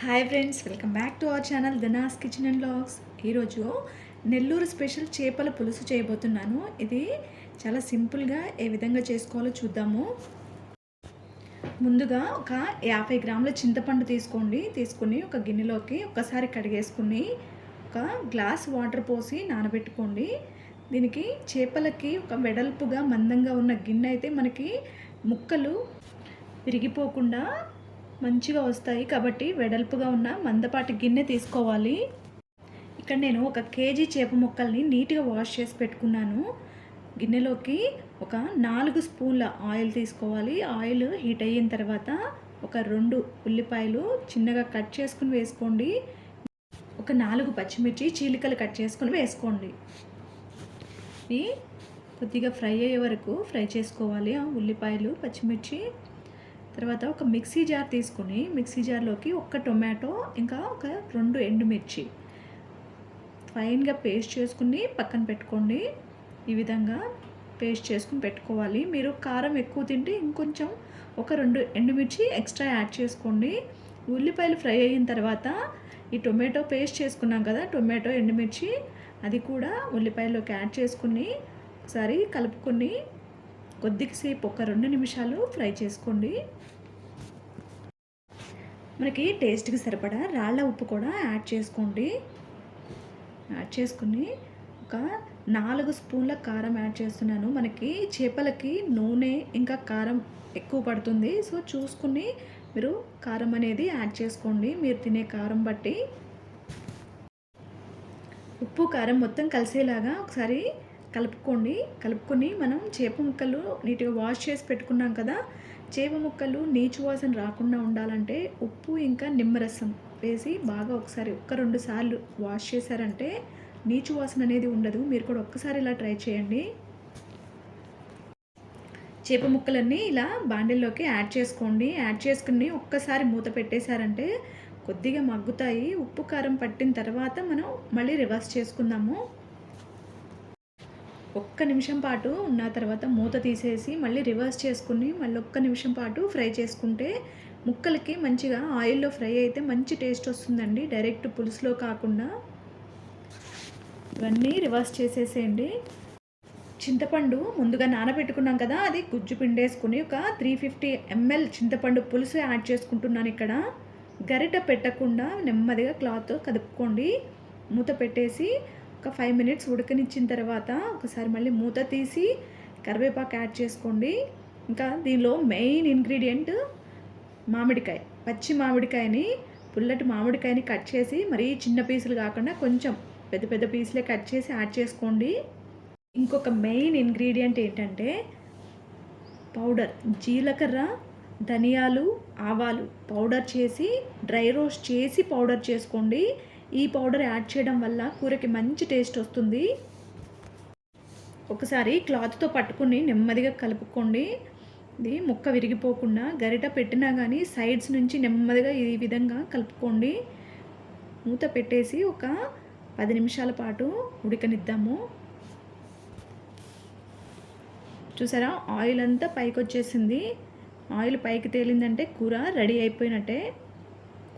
Hi friends welcome back to our channel Dhana's kitchen and blogs ఈరోజు Nellore special చేపల పులుసు చేయబోతున్నాను. ఇది చాలా సింపుల్గా ఏ విధంగా చేసుకోవాలో చూద్దాము. ముందుగా ఒక యాభై గ్రాముల చింతపండు తీసుకోండి. తీసుకుని ఒక గిన్నెలోకి ఒకసారి కడిగేసుకుని ఒక గ్లాస్ వాటర్ పోసి నానబెట్టుకోండి. దీనికి చేపలకి ఒక వెడల్పుగా మందంగా ఉన్న గిన్నె అయితే మనకి ముక్కలు విరిగిపోకుండా మంచిగా వస్తాయి కాబట్టి వెడల్పుగా ఉన్న మందపాటి గిన్నె తీసుకోవాలి. ఇక్కడ నేను ఒక కేజీ చేప ముక్కల్ని నీట్గా వాష్ చేసి పెట్టుకున్నాను. గిన్నెలోకి ఒక నాలుగు స్పూన్ల ఆయిల్ తీసుకోవాలి. ఆయిల్ హీట్ అయిన తర్వాత ఒక రెండు ఉల్లిపాయలు చిన్నగా కట్ చేసుకుని వేసుకోండి. ఒక నాలుగు పచ్చిమిర్చి చీలికలు కట్ చేసుకుని వేసుకోండి. కొద్దిగా ఫ్రై అయ్యే వరకు ఫ్రై చేసుకోవాలి. ఆ ఉల్లిపాయలు పచ్చిమిర్చి తర్వాత ఒక మిక్సీ జార్ తీసుకుని మిక్సీ జార్లోకి ఒక టొమాటో ఇంకా ఒక రెండు ఎండుమిర్చి. ఫైన్గా పేస్ట్ చేసుకుని పక్కన పెట్టుకోండి. ఈ విధంగా పేస్ట్ చేసుకుని పెట్టుకోవాలి. మీరు కారం ఎక్కువ తింటే ఇంకొంచెం ఒక రెండు ఎండుమిర్చి ఎక్స్ట్రా యాడ్ చేసుకోండి. ఉల్లిపాయలు ఫ్రై అయిన తర్వాత ఈ టొమాటో పేస్ట్ చేసుకున్నాం కదా టొమాటో ఎండుమిర్చి అది కూడా ఉల్లిపాయలోకి యాడ్ చేసుకుని ఒకసారి కలుపుకొని కొద్దిసేపు ఒక రెండు నిమిషాలు ఫ్రై చేసుకోండి. మనకి టేస్ట్కి సరిపడా రాళ్ళ ఉప్పు కూడా యాడ్ చేసుకోండి. యాడ్ చేసుకుని ఒక నాలుగు స్పూన్ల కారం యాడ్ చేస్తున్నాను. మనకి చేపలకి నూనె ఇంకా కారం ఎక్కువ పడుతుంది. సో చూసుకుని మీరు కారం అనేది యాడ్ చేసుకోండి. మీరు తినే కారం బట్టి. ఉప్పు కారం మొత్తం కలిసేలాగా ఒకసారి కలుపుకోండి. కలుపుకొని మనం చేప ముక్కలు నీట్గా వాష్ చేసి పెట్టుకున్నాం కదా చేప ముక్కలు నీచు వాసన రాకుండా ఉండాలంటే ఉప్పు ఇంకా నిమ్మరసం వేసి బాగా ఒకసారి ఒక్క రెండు సార్లు వాష్ చేశారంటే నీచు వాసన అనేది ఉండదు. మీరు కూడా ఒక్కసారి ఇలా ట్రై చేయండి. చేప ముక్కలన్నీ ఇలా బాండిల్లోకి యాడ్ చేసుకోండి. యాడ్ చేసుకుని ఒక్కసారి మూత పెట్టేశారంటే కొద్దిగా మగ్గుతాయి. ఉప్పు కారం పట్టిన తర్వాత మనం మళ్ళీ రివర్స్ చేసుకుందాము. ఒక్క నిమిషం పాటు ఉన్న తర్వాత మూత తీసేసి మళ్ళీ రివర్స్ చేసుకుని మళ్ళీ ఒక్క నిమిషం పాటు ఫ్రై చేసుకుంటే ముక్కలకి మంచిగా ఆయిల్లో ఫ్రై అయితే మంచి టేస్ట్ వస్తుందండి. డైరెక్ట్ పులుసులో కాకుండా ఇవన్నీ రివర్స్ చేసేసేయండి. చింతపండు ముందుగా నానబెట్టుకున్నాం కదా అది గుజ్జు పిండేసుకుని ఒక త్రీ ఫిఫ్టీ ఎంఎల్ చింతపండు పులుసు యాడ్ చేసుకుంటున్నాను ఇక్కడ. గరిట పెట్టకుండా నెమ్మదిగా క్లాత్ కదుపుకోండి. మూత పెట్టేసి ఒక ఫైవ్ మినిట్స్ ఉడకనిచ్చిన తర్వాత ఒకసారి మళ్ళీ మూత తీసి కరివేపాకు యాడ్ చేసుకోండి. ఇంకా దీనిలో మెయిన్ ఇంగ్రీడియంట్ మామిడికాయ పచ్చి మామిడికాయని పుల్లటి మామిడికాయని కట్ చేసి మరీ చిన్న పీసులు కాకుండా కొంచెం పెద్ద పెద్ద పీసులే కట్ చేసి యాడ్ చేసుకోండి. ఇంకొక మెయిన్ ఇంగ్రీడియంట్ ఏంటంటే పౌడర్ జీలకర్ర ధనియాలు ఆవాలు పౌడర్ చేసి డ్రై రోస్ట్ చేసి పౌడర్ చేసుకోండి. ఈ పౌడర్ యాడ్ చేయడం వల్ల కూరకి మంచి టేస్ట్ వస్తుంది. ఒకసారి క్లాత్తో పట్టుకుని నెమ్మదిగా కలుపుకోండి. ఇది ముక్క విరిగిపోకుండా గరిట పెట్టినా కానీ సైడ్స్ నుంచి నెమ్మదిగా ఈ విధంగా కలుపుకోండి. మూత పెట్టేసి ఒక పది నిమిషాల పాటు ఉడకనిద్దాము. చూసారా? ఆయిల్ అంతా పైకి వచ్చేసింది ఆయిల్ పైకి తేలిందంటే కూర రెడీ అయిపోయినట్టే.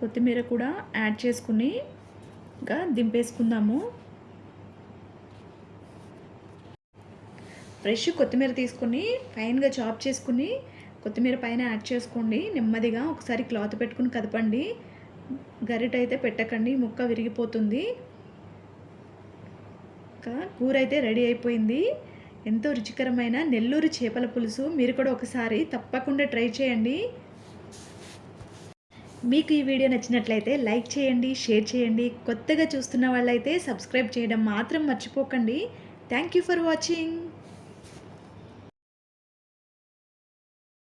కొత్తిమీర కూడా యాడ్ చేసుకుని ఇంకా దింపేసుకుందాము. ఫ్రెష్ కొత్తిమీర తీసుకుని ఫైన్గా చాప్ చేసుకుని కొత్తిమీర పైన యాడ్ చేసుకోండి. నెమ్మదిగా ఒకసారి క్లాత్ పెట్టుకుని కదపండి. గరిట అయితే పెట్టకండి. ముక్క విరిగిపోతుంది. ఇంకా కూర అయితే రెడీ అయిపోయింది. ఎంతో రుచికరమైన నెల్లూరు చేపల పులుసు. మీరు కూడా ఒకసారి తప్పకుండా ట్రై చేయండి. మీకు ఈ వీడియో నచ్చినట్లయితే లైక్ చేయండి షేర్ చేయండి. కొత్తగా చూస్తున్న వాళ్ళైతే సబ్స్క్రైబ్ చేయడం మాత్రం మర్చిపోకండి. Thank you for watching.